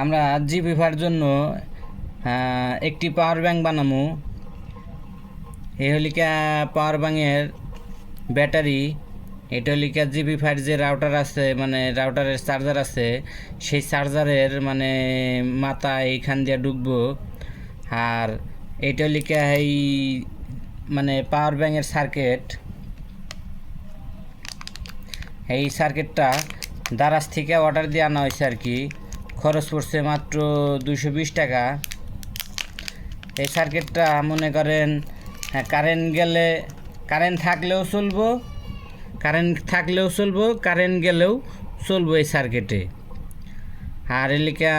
আমরা জিপিফার জন্য একটি পাওয়ার ব্যাংক বানামু। এই হলিকা পাওয়ার ব্যাংকের ব্যাটারি এটা হলিকা জিবি ফাইভ যে রাউটার আছে মানে রাউটারের চার্জার আছে, সেই চার্জারের মানে মাথা এইখান দিয়ে ঢুকবো। আর এটা হলিকা এই মানে পাওয়ার ব্যাংকের সার্কিট এই সার্কিটটা দারাজ থেকে অর্ডার দিয়ে আনা হয়েছে আর কি। খরচ পড়ছে মাত্র দুশো বিশ টাকা। এই সার্কিটটা মনে করেন হ্যাঁ, কারেন্ট গেলে কারেন্ট থাকলেও চলবো কারেন্ট থাকলেও চলবো কারেন্ট গেলেও চলবো এই সার্কিটে আর এলিকা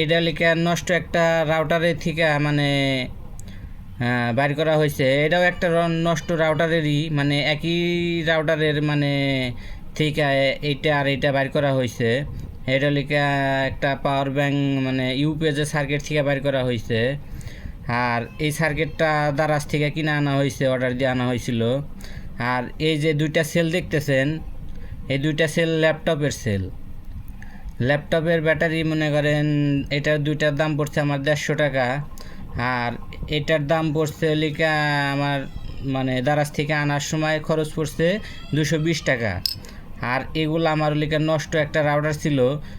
এটা লিখা নষ্ট একটা রাউটারের থেকে মানে হ্যাঁ, বাইর করা হয়েছে। এটাও একটা নষ্ট রাউটারেরই মানে একই রাউটারের মানে থেকে এইটা আর এইটা বাইর করা হয়েছে। এটা লিখা একটা পাওয়ার ব্যাংক মানে ইউপিএসের সার্কিট থেকে বাইর করা হয়েছে আর এই সার্কিটটা দারাজ থেকে কিনে আনা হয়েছে অর্ডার দিয়ে আনা হয়েছিল আর এই যে দুইটা সেল দেখতেছেন, এই দুইটা সেল ল্যাপটপের সেল ল্যাপটপের ব্যাটারি মনে করেন, এটার দুইটার দাম পড়ছে আমার দেড়শো টাকা। আর এটার দাম পড়ছে লিকা আমার মানে দারাজ থেকে আনার সময় খরচ পড়ছে দুশো বিশ টাকা। আর এগুলো আমার লিকা নষ্ট একটা রাউটার ছিল,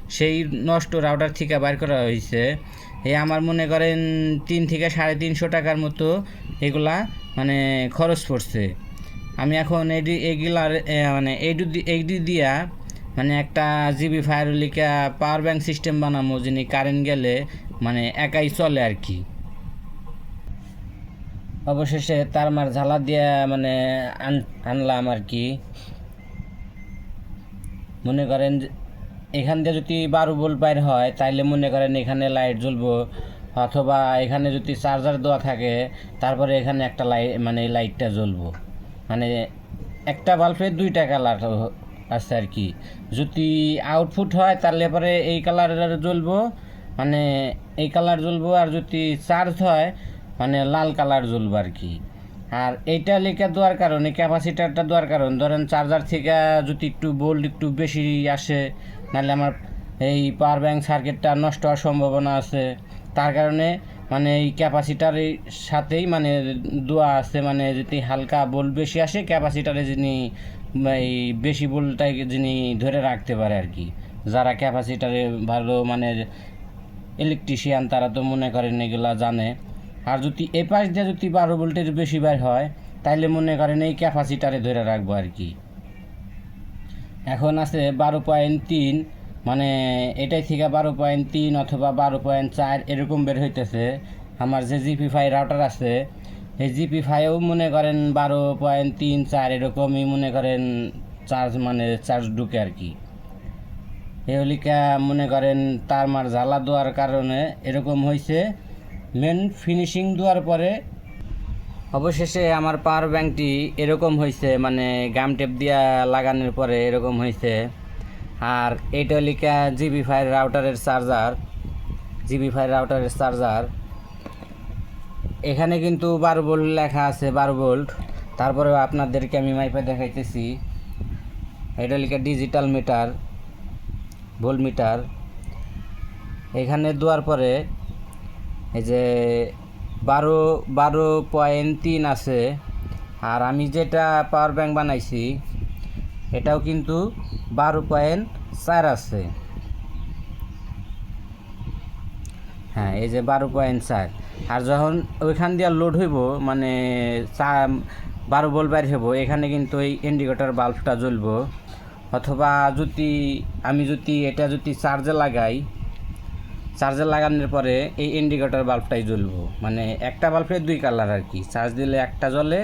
সেই নষ্ট রাউটার থেকে বার করা হয়েছে। এই আমার মনে করেন তিন থেকে সাড়ে তিনশো টাকার মতো এগুলা মানে খরচ পড়ছে। আমি এখন এডি, এগুলার মানে এইডু এইডি দিয়া মানে একটা জিবি ফায়ার ফায়ারলিকা পাওয়ার ব্যাংক সিস্টেম বানাবো যিনি কারেন্ট গেলে মানে একাই চলে আর কি। অবশেষে তার মার ঝালা দিয়া মানে আন- আনলাম আর কি। মনে করেন এখান দিয়ে যদি বারো বোল্ট বাইর হয়, তাইলে মনে করেন এখানে লাইট জ্বলবো। অথবা এখানে যদি চার্জার দেওয়া থাকে, তারপরে এখানে একটা লাইট মানে লাইটটা জ্বলবো। মানে একটা বাল্বের দুইটা কালার আছে আর কি। যদি আউটপুট হয় তাহলে পরে এই কালার জ্বলবো। মানে এই কালার জ্বলবো, আর যদি চার্জ হয় মানে লাল কালার জ্বলবো আর কি। আর এইটা লেখা দেওয়ার কারণে ক্যাপাসিটারটা দেওয়ার কারণ। ধরেন চার্জার থেকে যদি একটু বোল্ড একটু বেশি আসে, নাহলে আমার এই পাওয়ার ব্যাংক সার্কিটটা নষ্ট হওয়ার সম্ভাবনা আছে। তার কারণে মানে এই ক্যাপাসিটারের সাথেই মানে দোয়া আছে মানে যদি হালকা বোল্ট বেশি আসে ক্যাপাসিটারে যিনি এই বেশি বোল্টটাই যিনি ধরে রাখতে পারে আর কি যারা ক্যাপাসিটারে ভালো মানে ইলেকট্রিশিয়ান তারা তো মনে করেন এগুলা জানে। আর যদি এ পাশ দিয়ে যদি বারো ভোল্টের বেশি বার হয়, তাইলে মনে করেন এই ক্যাপাসিটারে ধরে রাখব আর কি। এখন আছে বারো পয়েন্ট তিন মানে এটাই থেকে বারো পয়েন্ট তিন অথবা বারো পয়েন্ট চার এরকম বের হইতেছে। আমার যে জিপি ফাই রাউটার আছে, এই জিপি ফাইও মনে করেন বারো পয়েন্ট তিন চার এরকমই মনে করেন চার্জ মানে চার্জ ঢুকে আর কি। এহলিকা মনে করেন তার মার জ্বালা দেওয়ার কারণে এরকম হয়েছে মেন ফিনিশিং দেওয়ার পরে অবশেষে আমার পাওয়ার ব্যাংকটি এরকম হয়েছে মানে গাম টেপ দিয়া লাগানোর পরে এরকম হয়েছে আর এইটা লিখা জিবি ফাইভ রাউটারের চার্জার জিবি ফাইভ রাউটারের চার্জার এখানে কিন্তু বারো ভোল্ট লেখা আছে, বারো ভোল্ট তারপরেও আপনাদেরকে আমি মাইপে দেখাইতেছি। এটা লিখা ডিজিটাল মিটার ভোল্ট মিটার এখানে দেওয়ার পরে এই যে বারো বারো পয়েন্ট তিন আছে। আর আমি যেটা পাওয়ার ব্যাংক বানাইছি, এটাও কিন্তু বারো পয়েন্ট চার আছে। হ্যাঁ এই যে বারো পয়েন্ট চার। আর যখন ওইখান দিয়ে লোড হইব মানে চা বারো বল বাইর হইব, এখানে কিন্তু এই ইন্ডিকেটর বাল্বটা জ্বলব। অথবা যদি, আমি যদি এটা যদি চার্জে লাগাই চার্জে লাগানোর পরে এই ইন্ডিকেটর বাল্বটাই জ্বলবো। মানে একটা বাল্বের দুই কালার আর কি। চার্জ দিলে একটা জ্বলে,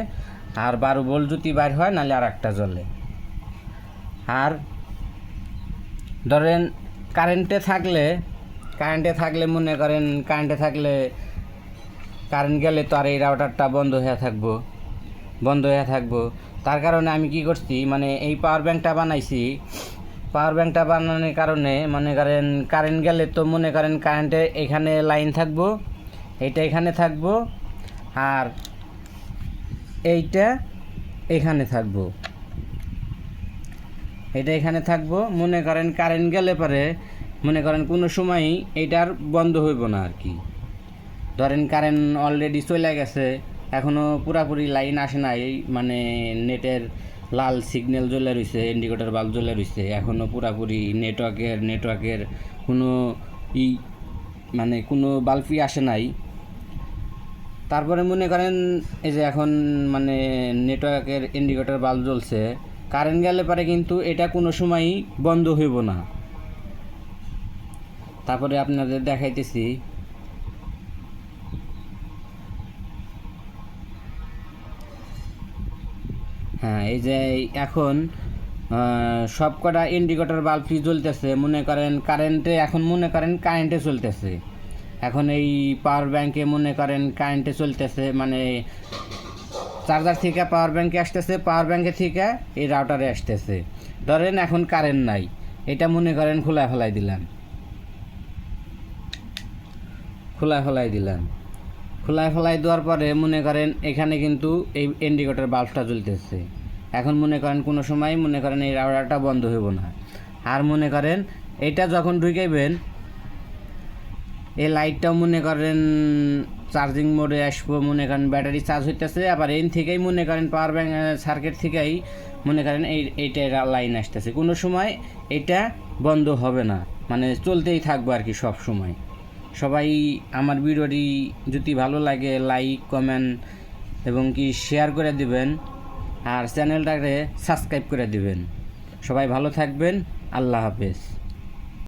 আর বারো বল যদি বাইর হয়, নাহলে আর একটা জ্বলে। আর ধরেন কারেন্টে থাকলে কারেন্টে থাকলে মনে করেন কারেন্টে থাকলে কারেন্ট গেলে তো আর এই রাউটারটা বন্ধ হয়ে থাকব, বন্ধ হয়ে থাকব। তার কারণে আমি কি করছি মানে এই পাওয়ার ব্যাংকটা বানাইছি পাওয়ার ব্যাংকটা বানানোর কারণে মনে করেন কারেন্ট গেলে তো মনে করেন কারেন্টে এখানে লাইন থাকব, এইটা এখানে থাকব আর এইটা এখানে থাকব। এটা এখানে থাকব, মনে করেন কারেন্ট গেলে পরে মনে করেন কোনো সময়ই এটার বন্ধ হইব না আর কি। ধরেন কারেন্ট অলরেডি চলে গেছে এখনও পুরাপুরি লাইন আসে নাই মানে নেটের লাল সিগন্যাল জ্বলে রয়েছে ইন্ডিকেটর বাল্ব জ্বলে রয়েছে এখনও পুরাপুরি নেটওয়ার্কের নেটওয়ার্কের কোনো ই মানে কোনো বাল্বই আসে নাই। তারপরে মনে করেন এই যে এখন মানে নেটওয়ার্কের ইন্ডিকেটর বাল্ব জ্বলছে কারেন্ট গেলে পরে কিন্তু এটা কোনো সময়ই বন্ধ হইব না। তারপরে আপনাদের দেখাইতেছি এই যে এখন সব কটা ইন্ডিকেটর বাল্বটি জ্বলতেছে? মনে করেন কারেন্টে এখন মনে করেন কারেন্টে চলতেছে। এখন এই পাওয়ার ব্যাংকে মনে করেন কারেন্টে চলতেছে মানে চার্জার থেকে পাওয়ার ব্যাংকে আসতেছে পাওয়ার ব্যাংকে থেকে এই রাউটারে আসতেছে। ধরেন এখন কারেন্ট নাই, এটা মনে করেন খোলা ফেলাই দিলাম। খোলা ফেলাই দিলাম। খোলা ফেলাই দেওয়ার পরে মনে করেন এখানে কিন্তু এই ইন্ডিকেটর বাল্বটা জ্বলতেছে। এখন মনে করেন কোনো সময় মনে করেন এই রাউটারটা বন্ধ হইব না। আর মনে করেন এটা যখন ঢুকাইবেন, এই লাইটটাও মনে করেন চার্জিং মোডে আসব, মনে করেন ব্যাটারি চার্জ হইতেছে, আবার এন থেকেই মনে করেন পাওয়ার ব্যাঙ্ক সার্কিট থেকেই মনে করেন এই, এইটা লাইন আসতেছে। কোনো সময় এটা বন্ধ হবে না। মানে চলতেই থাকব আর কি সব সময়। সবাই আমার ভিডিওটি যদি ভালো লাগে লাইক কমেন্ট এবং কি শেয়ার করে দিবেন। আর চ্যানেলটাকে সাবস্ক্রাইব করে দিবেন। সবাই ভালো থাকবেন। আল্লাহ হাফেজ।